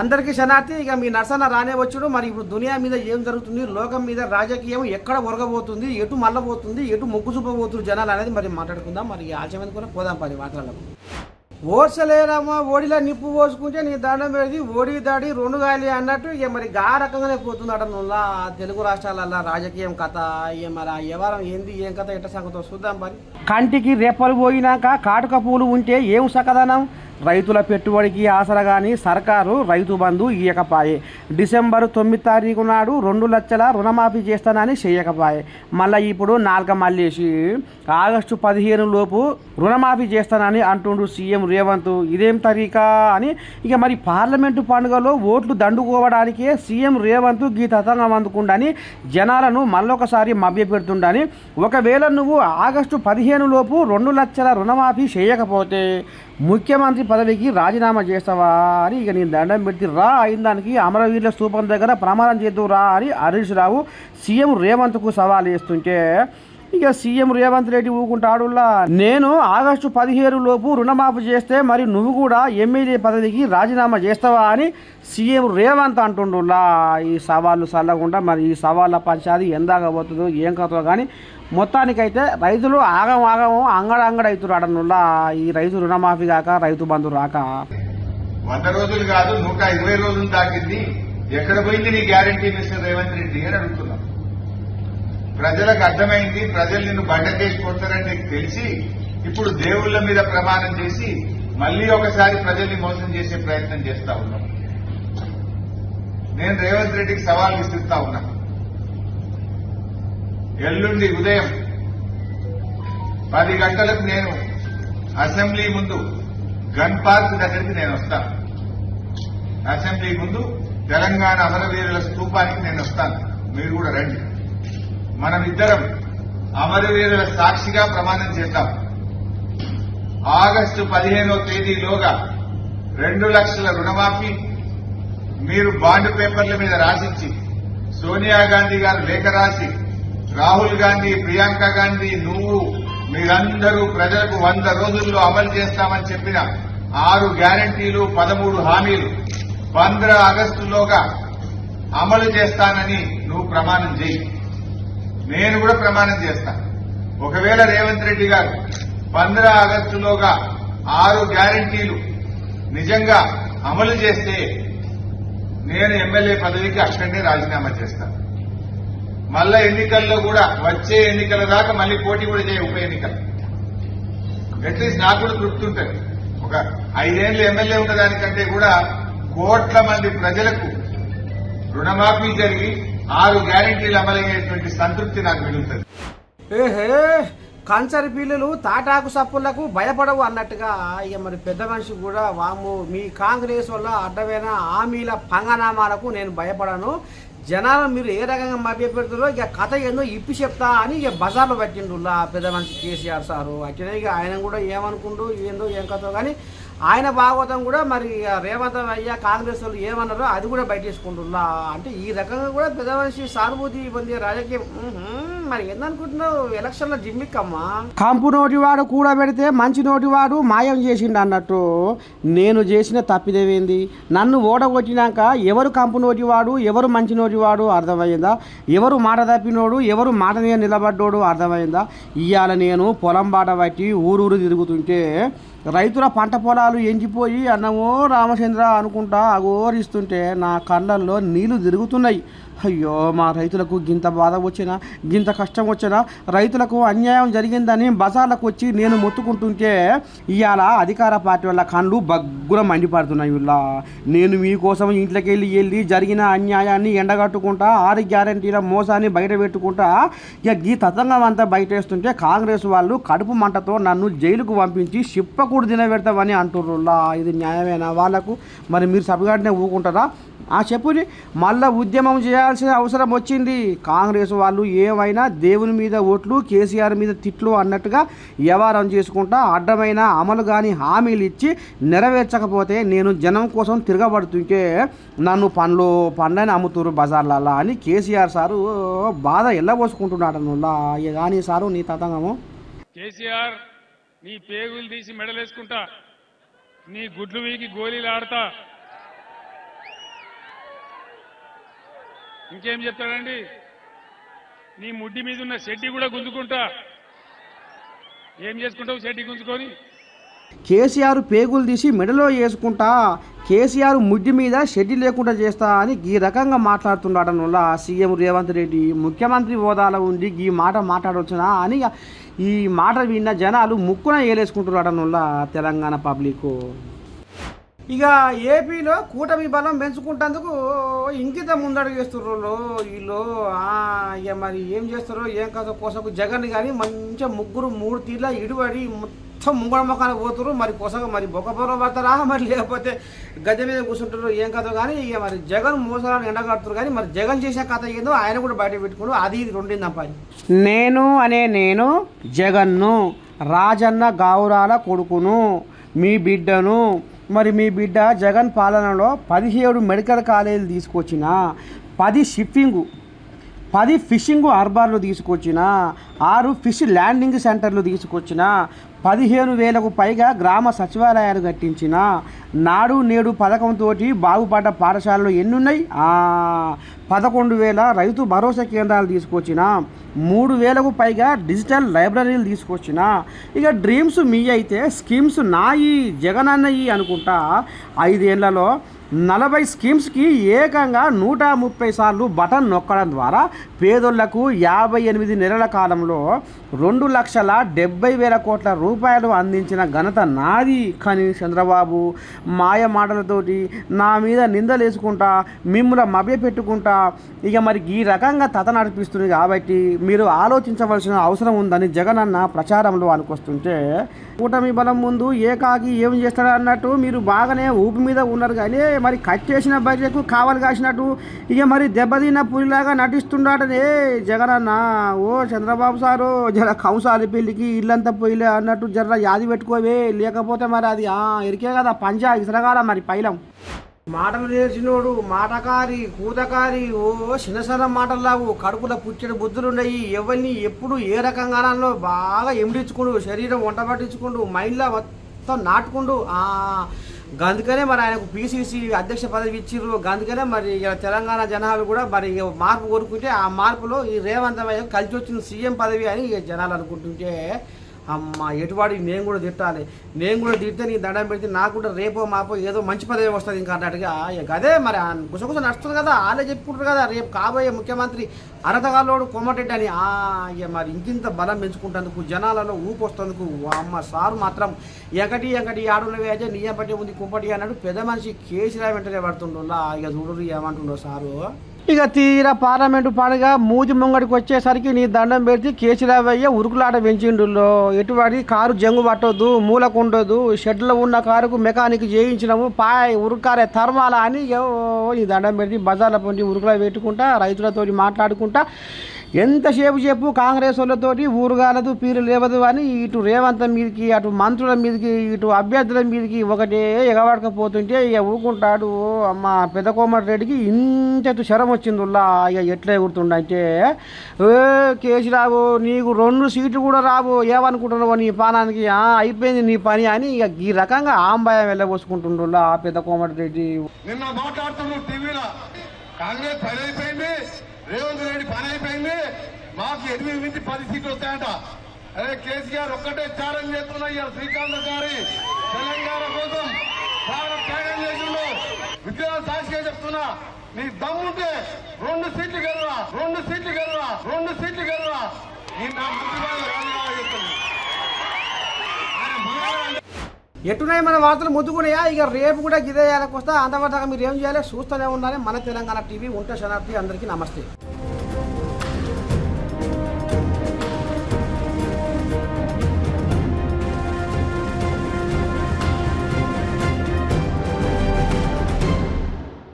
అందరికీ శనార్థి ఇక మీ నర్సన్న రానే వచ్చుడు. మరి ఇప్పుడు దునియా మీద ఏం జరుగుతుంది? లోకం మీద రాజకీయం ఎక్కడ ఒరగబోతుంది? ఎటు మల్లబోతుంది ఎటు మొగ్గు చూపబోతుంది జనాలు అనేది మరి మాట్లాడుకుందాం. మరి ఆచమని కూడా పోదాం పది మాటలకు ఓర్చలేరమ్మా ఓడిలో నిప్పు పోసుకుంటే నీ దండం పెడితే ఓడి దాడి రెండు గాలి అన్నట్టు ఇక మరి గా రకంగానే పోతుంది అడనుల్లా తెలుగు రాష్ట్రాలల్లో రాజకీయం కథ ఇక మరి ఆ వ్యవహారం ఏంది ఏం కథ ఎట్ట సంగతో చూద్దాం మరి. కంటికి రెప్పలు పోయినాక కాటుక పూలు ఉంటే ఏం సకదనం? రైతుల పెట్టుబడికి ఆసరగాని సర్కారు రైతు బంధు ఇయ్యకపాయే డిసెంబర్ తొమ్మిది తారీఖు నాడు రెండు లక్షల రుణమాఫీ చేస్తానని చేయకపోయే. మళ్ళీ ఇప్పుడు నాలుక మళ్ళేసి ఆగస్టు పదిహేను లోపు రుణమాఫీ చేస్తానని అంటుండు సీఎం రేవంత్. ఇదేం తరీకా అని ఇక మరి పార్లమెంటు పండుగలో ఓట్లు దండుకోవడానికే సీఎం రేవంత్ గీ తతంగం అందుకుండని జనాలను మళ్ళొకసారి మభ్యపెడుతుండని ఒకవేళ నువ్వు ఆగస్టు పదిహేను లోపు రెండు లక్షల రుణమాఫీ చేయకపోతే ముఖ్యమంత్రి పదవికి రాజీనామా చేస్తావా అని ఇక నేను దండం పెట్టి రా అయిన దానికి అమరవీరుల స్థూపం దగ్గర ప్రమాణం చేద్దు రా అని హరీష్ రావు సీఎం రేవంత్కు సవాల్ చేస్తుంటే ఇక సీఎం రేవంత్ రెడ్డి ఊకుంటాడులా? నేను ఆగస్టు పదిహేను లోపు రుణమాఫీ చేస్తే మరి నువ్వు కూడా ఎమ్మెల్యే పదవికి రాజీనామా చేస్తావా అని సీఎం రేవంత్ అంటుండులా? ఈ సవాళ్ళు చల్లకుండా మరి ఈ సవాళ్ళ పంచాది ఎందాక పోతుందో ఏం కథో కానీ మొత్తానికైతే రైతులు ఆగం ఆగం అంగడ అంగడ అవుతున్నారు అడనుల్లా ఈ రైతు రుణమాఫీ కాక రైతు బంధు రాక. వంద రోజులు కాదు నూట ఇరవై రోజులు దాటింది. ఎక్కడ పోయింది నీ గ్యారంటీ మిస్టర్ రేవంత్ రెడ్డి అని అడుగుతున్నాం. ప్రజలకు అర్థమైంది ప్రజలు నిన్ను బండకేసి కొడతారని నీకు తెలిసి ఇప్పుడు దేవుళ్ళ మీద ప్రమాణం చేసి మళ్ళీ ఒకసారి ప్రజల్ని మోసం చేసే ప్రయత్నం చేస్తా ఉన్నాం. నేను రేవంత్ రెడ్డికి సవాల్ విసిస్తా ఉన్నా. ఎల్లుండి ఉదయం పది గంటలకు నేను అసెంబ్లీ ముందు గన్ పార్క్ దగ్గరికి నేను వస్తాను. అసెంబ్లీ ముందు తెలంగాణ అమరవీరుల స్థూపానికి నేను వస్తాను. మీరు కూడా రండి. మనమిద్దరం అమరవీరుల సాక్షిగా ప్రమాణం చేద్దాం. ఆగస్టు పదిహేనో తేదీలోగా రెండు లక్షల రుణమాఫీ మీరు బాండ్ పేపర్ల మీద రాసిచ్చి సోనియా గాంధీ గారు లేఖ రాసి రాహుల్ గాంధీ ప్రియాంక గాంధీ నువ్వు మీరందరూ ప్రజలకు వంద రోజుల్లో అమలు చేస్తామని చెప్పిన ఆరు గ్యారంటీలు పదమూడు హామీలు పంద్ర ఆగస్టులోగా అమలు చేస్తానని నువ్వు ప్రమాణం చేయి. నేను కూడా ప్రమాణం చేస్తాను ఒకవేళ రేవంత్ రెడ్డి గారు పంద్ర ఆగస్టులోగా ఆరు గ్యారంటీలు నిజంగా అమలు చేస్తే నేను ఎమ్మెల్యే పదవికి అక్కడనే రాజీనామా చేస్తాను మళ్ళా ఎన్నికల్లో కూడా వచ్చే ఎన్నికల దాకా మళ్ళీ పోటీ కూడా చేయ ఉప ఎన్నికలు. అట్లీస్ట్ నాకు కూడా తృప్తి ఉంటుంది. ఒక ఐదేళ్ళు ఎమ్మెల్యే ఉన్నదానికంటే కూడా కోట్ల మంది ప్రజలకు రుణమాఫీ జరిగి ఆరు గ్యారంటీలు అమలయ్యేటువంటి సంతృప్తి నాకు మిగులుతుంది. ఏహే కంచరి పిల్లలు తాటాకు సప్పులకు భయపడవు అన్నట్టుగా ఇక మరి పెద్ద మనిషి కూడా వాము మీ కాంగ్రెస్ వల్ల అడ్డమైన హామీల పంగనామాలకు నేను భయపడను. జనాలు మీరు ఏ రకంగా మభ్యపెడతారో ఇక కథ ఏందో ఇప్పి చెప్తా అని ఇక బజార్లో పెట్టిండు పెద్ద మనిషి కేసీఆర్ సారు. అట్లనే ఇక ఆయన కూడా ఏమనుకుంటూ ఏందో ఏం కథో కానీ ఆయన భాగవతం కూడా మరి రేవంత్ అయ్యా కాంగ్రెస్ వాళ్ళు ఏమన్నారో అది కూడా బయట తీసుకుంటున్నా. అంటే ఈ రకంగా కూడా పెద్ద మనిషి సానుభూతి పొందే రాజకీయం. మరి ఏందనుకుంటున్నావు? ఎలక్షన్లో జిమ్మిక్కమ్మా. కంపు నోటివాడు కూడా పెడితే మంచి నోటివాడు మాయం చేసిండు అన్నట్టు. నేను చేసిన తప్పిదేవేంది? నన్ను ఓడగొట్టినాక ఎవరు కంపు నోటివాడు ఎవరు మంచి నోటివాడు అర్థమైందా? ఎవరు మాట తప్పినోడు ఎవరు మాట మీద నిలబడ్డోడు అర్థమైందా? ఇవాళ నేను పొలం బాట పట్టి ఊరూరు తిరుగుతుంటే రైతుల పంట పొలాలు ఎంచిపోయి అన్నమో రామచంద్ర అనుకుంటా అఘోరిస్తుంటే నా కళ్ళల్లో నీళ్ళు తిరుగుతున్నాయి. అయ్యో మా రైతులకు గింత బాధ వచ్చినా గింత కష్టం వచ్చినా రైతులకు అన్యాయం జరిగిందని బజార్లకు వచ్చి నేను మొత్తుకుంటుంటే ఇవాళ అధికార పార్టీ వాళ్ళ కళ్ళు బగ్గున మండిపడుతున్నాయి ఇలా నేను మీకోసం ఇంట్లోకి వెళ్ళి వెళ్ళి జరిగిన అన్యాయాన్ని ఎండగట్టుకుంటా ఆరు గ్యారంటీల మోసాన్ని బయట పెట్టుకుంటా ఇక ఈ తతంగం అంతా బయటేస్తుంటే కాంగ్రెస్ వాళ్ళు కడుపు మంటతో నన్ను జైలుకు పంపించి చిప్పకూడు తినబెడతామని అంటుర్రులా ఇది న్యాయమేనా వాళ్ళకు? మరి మీరు సభగాడినే ఊకుంటారా? ఆ చెప్పుని మళ్ళా ఉద్యమం చేయాల్సిన అవసరం వచ్చింది. కాంగ్రెస్ వాళ్ళు ఏమైనా దేవుని మీద ఓట్లు కేసీఆర్ మీద తిట్లు అన్నట్టుగా వ్యవహారం చేసుకుంటా అడ్డమైన అమలు కానీ హామీలు ఇచ్చి నెరవేర్చకపోతే నేను జనం కోసం తిరగబడుతుంటే నన్ను పండ్లు పండ్లని అమ్ముతురు బజార్లలా అని కేసీఆర్ సారు బాధ ఎల్లబోసుకుంటున్నాడు నువ్వు కానీ సారు నీ తతంగము. కేసీఆర్ నీ పేగులు తీసి మెడలేసుకుంటా నీ గుడ్లు వీకి గోళీలు ఆడతా ఇంకేం చెప్తాడండి? నీ ముడ్డి మీద ఉన్న షెడ్డి కూడా గుంజుకుంటా. ఏం చేసుకుంటావు షెడ్డి గుంజుకొని? కేసీఆర్ పేగులు తీసి మెడలో వేసుకుంటా కేసీఆర్ ముడ్డి మీద షెడ్డి లేకుండా చేస్తా అని ఈ రకంగా మాట్లాడుతున్నాడన సీఎం రేవంత్ రెడ్డి ముఖ్యమంత్రి హోదాలో ఉండి ఈ మాట మాట్లాడవచ్చునా అని ఈ మాట విన్న జనాలు ముక్కున ఏలేసుకుంటున్నాడన తెలంగాణ పబ్లిక్. ఇక ఏపీలో కూటమి బలం పెంచుకుంటేందుకు ఇంకిత ముందడుగు చేస్తుర్రు వీళ్ళు. ఇక మరి ఏం చేస్తారో ఏం కాదో కోసకు జగన్ కానీ మంచిగా ముగ్గురు మూడు తీర్ల ఇడుబడి మొత్తం ముంగడ మొక్కలు పోతురు మరి కొసగ మరి బొక్కబొర పడతారా? మరి లేకపోతే గద్దె మీద కూర్చుంటారు ఏం కాదో కానీ ఇక మరి జగన్ మోసాలను ఎండగడుతురు కానీ మరి జగన్ చేసే కథ ఏందో ఆయన కూడా బయట పెట్టుకుని అది ఇది రెండింది పని. నేను అనే నేను జగన్ను రాజన్న గావురాల కొడుకును మీ బిడ్డను మరి మీ బిడ్డ జగన్ పాలనలో పదిహేడు మెడికల్ కాలేజీలు తీసుకొచ్చిన పది షిప్పింగు పది ఫిషింగ్ హార్బర్లు తీసుకొచ్చిన ఆరు ఫిష్ ల్యాండింగ్ సెంటర్లు తీసుకొచ్చిన పదిహేను వేలకు పైగా గ్రామ సచివాలయాలు కట్టించిన నాడు నేడు పథకంతో బాగుపడ్డ పాఠశాలలు ఎన్నున్నాయి? పదకొండు వేల రైతు భరోసా కేంద్రాలు తీసుకొచ్చిన మూడు వేలకు పైగా డిజిటల్ లైబ్రరీలు తీసుకొచ్చిన. ఇక డ్రీమ్స్ మీ అయితే స్కీమ్స్ నాయి జగనన్నయ్యి అనుకుంటా. ఐదేళ్ళలో నలభై స్కీమ్స్కి ఏకంగా నూట ముప్పై సార్లు బటన్ నొక్కడం ద్వారా పేదోళ్ళకు యాభై ఎనిమిది నెలల కాలంలో రెండు లక్షల డెబ్బై వేల కోట్ల రూపాయలు అందించిన ఘనత నాది కానీ చంద్రబాబు. మాయ మాటలతోటి నా మీద నిందలేసుకుంటా మిమ్మల్ని మభ్య పెట్టుకుంటా ఇక మరి ఈ రకంగా తత నడిపిస్తుంది కాబట్టి మీరు ఆలోచించవలసిన అవసరం ఉందని జగన్ అన్న ప్రచారంలో అనుకొస్తుంటే కూటమి బలం ముందు ఏకాకి ఏం చేస్తాడు అన్నట్టు మీరు బాగానే ఊపి మీద ఉన్నారు కానీ మరి కట్ చేసిన బడ్జెట్కు కావాలి కాసినట్టు ఇక మరి దెబ్బతిన్న పులిలాగా నటిస్తుండటనే జగనన్న ఓ చంద్రబాబు సారు జర కౌసాలి పెళ్ళికి ఇల్లంతా పోయిలే అన్నట్టు జర యాది పెట్టుకోవే లేకపోతే మరి అది ఎరికే కదా పంజా ఇసరగాల మరి పైలం. మాటలు నేర్చినోడు మాటకారి కూతకారి ఓ చిన్నసన మాటలావు కడుపులో పుచ్చడి బుద్ధులున్నాయి ఎవరిని ఎప్పుడు ఏ రకంగానో బాగా ఎమిడించుకుండు శరీరం వంట పట్టించుకుండు మైండ్లో మొత్తం నాటుకుండు. గందుకనే మరి ఆయనకు పీసీసీ అధ్యక్ష పదవి ఇచ్చిర్రు. గందుకనే మరి ఇక తెలంగాణ జనాలు కూడా మరి మార్పు కోరుకుంటే ఆ మార్పులో ఈ రేవంత్ కలిసి వచ్చిన సీఎం పదవి అని జనాలు అనుకుంటుంటే అమ్మ ఎటువాడి నేను కూడా తిట్టాలి. నేను కూడా తిడితే నీ దండం పెడితే నాకు కూడా రేపో మాపో ఏదో మంచి పదవి వస్తుంది ఇంకా అన్నట్టుగా. ఇక అదే మరి గుసగుస నడుస్తుంది కదా వాళ్ళే చెప్పుకుంటారు కదా రేపు కాబోయే ముఖ్యమంత్రి అరతగాలోడు కొమ్మటెడ్డి అని. ఆ, మరి ఇంకింత బలం పెంచుకుంటేందుకు జనాలలో ఊపు వస్తేందుకు అమ్మ సారు మాత్రం ఎకటి ఎకటి ఆడున్నవి అయితే నియ్యం పట్టి ఉంది కుంపటి అన్నాడు. పెద్ద మనిషి కేసీరావు వెంటనే పడుతుండో. ఇక చూడరు ఏమంటుండో సారు. ఇక తీరా పార్లమెంటు పండుగ మూజి ముంగడికి వచ్చేసరికి నీ దండం పెడితే కేసీరావయ్య ఉరుకులాట పెంచిండులో ఎటువంటి కారు జంగు పట్టొద్దు మూలకు ఉండదు షెడ్లో ఉన్న కారుకు మెకానిక్ చేయించినాము పాయ్ ఉరుకారే తర్మాల అని ఓ నీ దండం పెట్టి బజార్ల పొంటి ఉరుకులా పెట్టుకుంటా రైతులతో మాట్లాడుకుంటా. ఎంతసేపు చెప్పు కాంగ్రెస్ వాళ్ళతోటి ఊరుగాలదు పీరు లేవదు అని ఇటు రేవంత్ మీదకి అటు మంత్రుల మీదకి ఇటు అభ్యర్థుల మీదకి ఒకటే ఎగబడకపోతుంటే ఇక ఊరుకుంటాడు. ఓ అమ్మ పెద్ద కోమటి రెడ్డికి ఇంత శరం వచ్చింది ఉల్లా ఇక ఎట్లా ఎగురుతుండంటే ఏ కేసీరావు నీకు రెండు సీట్లు కూడా రావు. ఏమనుకుంటున్నావు నీ పానానికి? అయిపోయింది నీ పని అని ఇక ఈ రకంగా ఆంబాయం వెళ్ళబోసుకుంటుండుల్లా ఆ పెద్ద కోమటిరెడ్డి. నిన్న మాట్లాడుతున్నావు టీవీలో. కాంగ్రెస్ పని అయిపోయింది. రేవంత్ రెడ్డి పని అయిపోయింది. మాకు ఎనిమిది నుంచి పది సీట్లు వస్తాయంట. అరే కేసీఆర్ ఒక్కటే ఛాలెంజ్ చేస్తున్నా ఇవాళ శ్రీకాంత్ గారి తెలంగాణ కోసం. చాలా త్యాగం చేసిండు. విద్యా సాక్షిగా చెప్తున్నా. నీ దమ్ముంటే రెండు సీట్లు గెలరా రెండు సీట్లు గెలరా రెండు సీట్లు గెలరా ఎట్టున్నాయి మన వార్తలు ముద్దుకున్నాయా ఇక రేపు కూడా గిదేయాలకు వస్తా అంతవరకు మీరు ఏం చేయాలి? చూస్తూనే ఉండాలి. మన తెలంగాణ టీవీ ఉంటే శనార్థి అందరికీ నమస్తే.